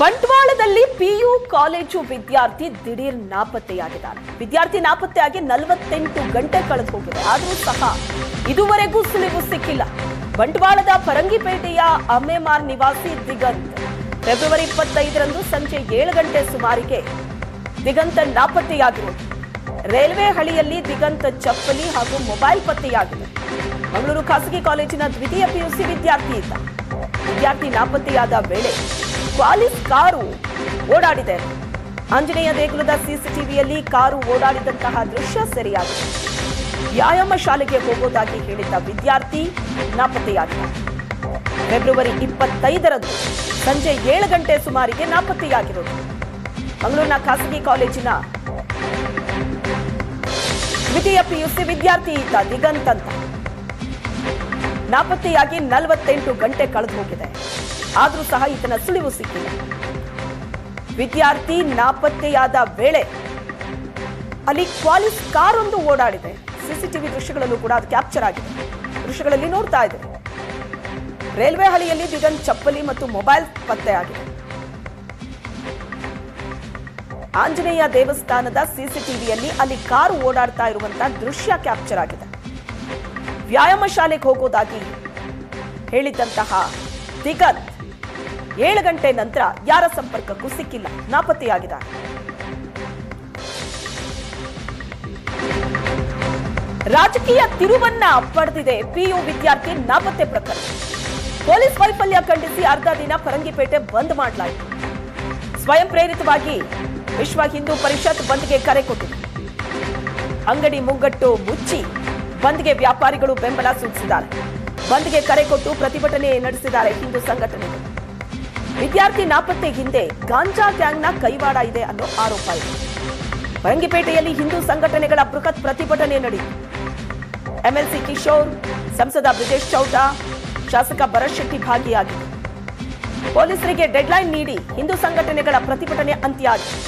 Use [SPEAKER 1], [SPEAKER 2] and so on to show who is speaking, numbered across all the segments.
[SPEAKER 1] ಬಂಟ್ವಾಳದಲ್ಲಿ PU college ವಿದ್ಯಾರ್ಥಿ ದಿಢೀರ್ ನಾಪತ್ತೆಯಾಗಿದ್ದಾನೆ. ವಿದ್ಯಾರ್ಥಿ ನಾಪತ್ತೆಯಾಗಿ ನಲವತ್ತೆಂಟು ಗಂಟೆ ಕಳೆದು ಹೋಗಿದೆ ಆದರೂ ಸಹ ಇದುವರೆಗೂ ಸುಳಿವು ಸಿಕ್ಕಿಲ್ಲ. ಬಂಟ್ವಾಳದ ಫರಂಗಿಪೇಟೆಯ ಅಮೆಮಾರ್ ನಿವಾಸಿ ದಿಗಂತ್ ಫೆಬ್ರವರಿ ಇಪ್ಪತ್ತೈದರಂದು ಸಂಜೆ ಏಳು ಗಂಟೆ ಸುಮಾರಿಗೆ ದಿಗಂತ ನಾಪತ್ತೆಯಾಗಿರುವುದು ರೈಲ್ವೆ ಹಳಿಯಲ್ಲಿ ದಿಗಂತ ಚಪ್ಪಲಿ ಹಾಗೂ ಮೊಬೈಲ್ ಪತ್ತೆಯಾಗಿದೆ. ಮಂಗಳೂರು ಖಾಸಗಿ ಕಾಲೇಜಿನ ದ್ವಿತೀಯ ಪಿಯುಸಿ ವಿದ್ಯಾರ್ಥಿ ಇದ್ದ. ವಿದ್ಯಾರ್ಥಿ ನಾಪತ್ತೆಯಾದ ವೇಳೆ ಕ್ವಾಲಿಸ್ ಕಾರು ಓಡಾಡಿದೆ. ಆಂಜನೇಯ ದೇಗುಲದ ಸಿಸಿಟಿವಿಯಲ್ಲಿ ಕಾರು ಓಡಾಡಿದಂತಹ ದೃಶ್ಯ ಸೆರೆಯಾಗಿದೆ. ವ್ಯಾಯಾಮ ಶಾಲೆಗೆ ಹೋಗೋದಾಗಿ ಹೇಳಿದ್ದ ವಿದ್ಯಾರ್ಥಿ ನಾಪತ್ತೆಯಾಗಿದೆ. ಫೆಬ್ರವರಿ ಇಪ್ಪತ್ತೈದರಂದು ಸಂಜೆ ಏಳು ಗಂಟೆ ಸುಮಾರಿಗೆ ನಾಪತ್ತೆಯಾಗಿರೋದು. ಮಂಗಳೂರಿನ ಖಾಸಗಿ ಕಾಲೇಜಿನ ದ್ವಿತೀಯ ಪಿಯುಸಿ ವಿದ್ಯಾರ್ಥಿ ಇದ್ದ ದಿಗಂತ್ ಅಂತ. ನಾಪತ್ತೆಯಾಗಿ ನಲವತ್ತೆಂಟು ಗಂಟೆ ಕಳೆದು ಹೋಗಿದೆ ಆದರೂ ಸಹ ಈತನ ಸುಳಿವು ಸಿಕ್ಕಿಲ್ಲ. ವಿದ್ಯಾರ್ಥಿ ನಾಪತ್ತೆಯಾದ ವೇಳೆ ಅಲ್ಲಿ ಕ್ವಾಲಿಸ್ ಕಾರೊಂದು ಓಡಾಡಿದೆ. ಸಿಸಿಟಿವಿ ದೃಶ್ಯಗಳಲ್ಲೂ ಕೂಡ ಅದು ಕ್ಯಾಪ್ಚರ್ ಆಗಿದೆ. ದೃಶ್ಯಗಳಲ್ಲಿ ನೋಡ್ತಾ ಇದೆ ರೈಲ್ವೆ ಹಳಿಯಲ್ಲಿ ದಿಗನ್ ಚಪ್ಪಲಿ ಮತ್ತು ಮೊಬೈಲ್ ಪತ್ತೆಯಾಗಿದೆ ಆಂಜನೇಯ ದೇವಸ್ಥಾನದ ಸಿಸಿಟಿವಿಯಲ್ಲಿ ಅಲ್ಲಿ ಕಾರು ಓಡಾಡ್ತಾ ಇರುವಂತಹ ದೃಶ್ಯ ಕ್ಯಾಪ್ಚರ್ ಆಗಿದೆ. ವ್ಯಾಯಾಮ ಶಾಲೆಗೆ ಹೋಗೋದಾಗಿ ಹೇಳಿದಂತಹ ದಿಗಂತ್ ಏಳು ಗಂಟೆ ನಂತರ ಯಾರ ಸಂಪರ್ಕಕ್ಕೂ ಸಿಕ್ಕಿಲ್ಲ. ನಾಪತ್ತೆಯಾಗಿದ್ದಾರೆ ರಾಜಕೀಯ ತಿರುವನ್ನ ಪಡೆದಿದೆ ಪಿಯು ವಿದ್ಯಾರ್ಥಿ ನಾಪತ್ತೆ ಪ್ರಕರಣ. ಪೊಲೀಸ್ ವೈಫಲ್ಯ ಖಂಡಿಸಿ ಅರ್ಧ ದಿನ ಫರಂಗಿಪೇಟೆ ಬಂದ್ ಮಾಡಲಾಯಿತು. ಸ್ವಯಂ ಪ್ರೇರಿತವಾಗಿ ವಿಶ್ವ ಹಿಂದೂ ಪರಿಷತ್ ಬಂದ್ಗೆ ಕರೆ ಕೊಟ್ಟಿದೆ. ಅಂಗಡಿ ಮುಂಗಟ್ಟು ಮುಚ್ಚಿ ಬಂದ್ಗೆ ವ್ಯಾಪಾರಿಗಳು ಬೆಂಬಲ ಸೂಚಿಸಿದ್ದಾರೆ. ಬಂದ್ಗೆ ಕರೆ ಕೊಟ್ಟು ಪ್ರತಿಭಟನೆ ನಡೆಸಿದ್ದಾರೆ ಹಿಂದೂ ಸಂಘಟನೆಗಳು. ವಿದ್ಯಾರ್ಥಿ ನಾಪತ್ತೆ ಹಿಂದೆ ಗಾಂಜಾ ಗ್ಯಾಂಗ್ನ ಕೈವಾಡ ಇದೆ ಅನ್ನೋ ಆರೋಪ ಇದೆ. ಫರಂಗಿಪೇಟೆಯಲ್ಲಿ ಹಿಂದೂ ಸಂಘಟನೆಗಳ ಬೃಹತ್ ಪ್ರತಿಭಟನೆ ನಡೆಯಿತು. ಎಂಎಲ್ಸಿ ಕಿಶೋರ್, ಸಂಸದ ಬ್ರಿಜೇಶ್ ಚೌಟಾ, ಶಾಸಕ ಭರತ್ ಶೆಟ್ಟಿ ಭಾಗಿಯಾಗಿದ್ದರು. ಪೊಲೀಸರಿಗೆ ಡೆಡ್ಲೈನ್ ನೀಡಿ ಹಿಂದೂ ಸಂಘಟನೆಗಳ ಪ್ರತಿಭಟನೆ ಅಂತ್ಯ ಆಗಿದೆ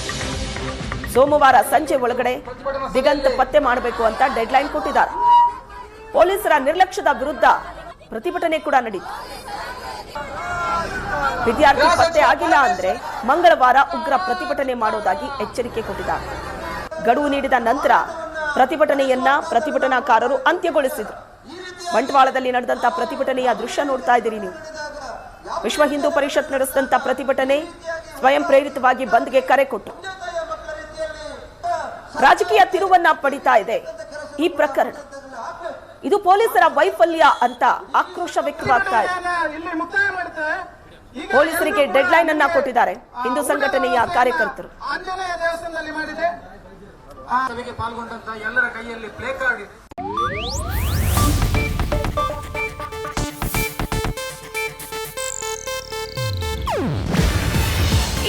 [SPEAKER 1] ಸೋಮವಾರ ಸಂಜೆ ಒಳಗಡೆ ದಿಗಂತ ಪತ್ತೆ ಮಾಡಬೇಕು ಅಂತ ಡೆಡ್ಲೈನ್ ಕೊಟ್ಟಿದ್ದಾರೆ. ಪೊಲೀಸರ ನಿರ್ಲಕ್ಷ್ಯದ ವಿರುದ್ಧ ಪ್ರತಿಭಟನೆ ಕೂಡ ನಡೆಯಿತು. ವಿದ್ಯಾರ್ಥಿ ಪತ್ತೆ ಆಗಿಲ್ಲ ಅಂದ್ರೆ ಮಂಗಳವಾರ ಉಗ್ರ ಪ್ರತಿಭಟನೆ ಮಾಡೋದಾಗಿ ಎಚ್ಚರಿಕೆ ಕೊಟ್ಟಿದ್ದಾರೆ. ಗಡುವು ನೀಡಿದ ನಂತರ ಪ್ರತಿಭಟನೆಯನ್ನ ಪ್ರತಿಭಟನಾಕಾರರು ಅಂತ್ಯಗೊಳಿಸಿದ್ರು. ಬಂಟ್ವಾಳದಲ್ಲಿ ನಡೆದಂತ ಪ್ರತಿಭಟನೆಯ ದೃಶ್ಯ ನೋಡ್ತಾ ಇದ್ದೀರಿ ನೀವು. ವಿಶ್ವ ಹಿಂದೂ ಪರಿಷತ್ ನಡೆಸಿದಂತ ಪ್ರತಿಭಟನೆ ಸ್ವಯಂ ಪ್ರೇರಿತವಾಗಿ ಬಂದ್ಗೆ ಕರೆ ಕೊಟ್ಟು. ರಾಜಕೀಯ ತಿರುವನ್ನ ಪಡಿತಾ ಇದೆ ಈ ಪ್ರಕರಣ. ಇದು ಪೊಲೀಸರ ವೈಫಲ್ಯ ಅಂತ ಆಕ್ರೋಶ ವ್ಯಕ್ತವಾಗ್ತಾ ಇದೆ.
[SPEAKER 2] ಇಲ್ಲಿ ಡೆಡ್ ಲೈನ್
[SPEAKER 1] ಪೊಲೀಸರಿಗೆ ಅನ್ನ ಕೊಟ್ಟಿದ್ದಾರೆ. ಹಿಂದೂ ಸಂಘಟನೆಯ ಕಾರ್ಯಕರ್ತರು.
[SPEAKER 2] ಆಂಜನೇಯ ದೇವಸ್ಥಾನದಲ್ಲಿ ಮಾಡಿದೆ. ಆ ಸಭೆಗೆ ಪಾಲ್ಗೊಂಡಂತ ಎಲ್ಲರ ಕೈಯಲ್ಲಿ ಪ್ಲೇ ಕಾರ್ಡ್ ಇದೆ.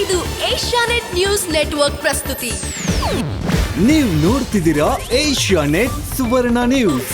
[SPEAKER 3] ಇದು ಏಷ್ಯಾನೆಟ್ ನ್ಯೂಸ್ ನೆಟ್ವರ್ಕ್ ಪ್ರಸ್ತುತಿ.
[SPEAKER 4] ನೀವು ನೋಡ್ತಿದ್ದೀರಾ ಏಷ್ಯಾ ನೆಟ್ ಸುವರ್ಣ ನ್ಯೂಸ್.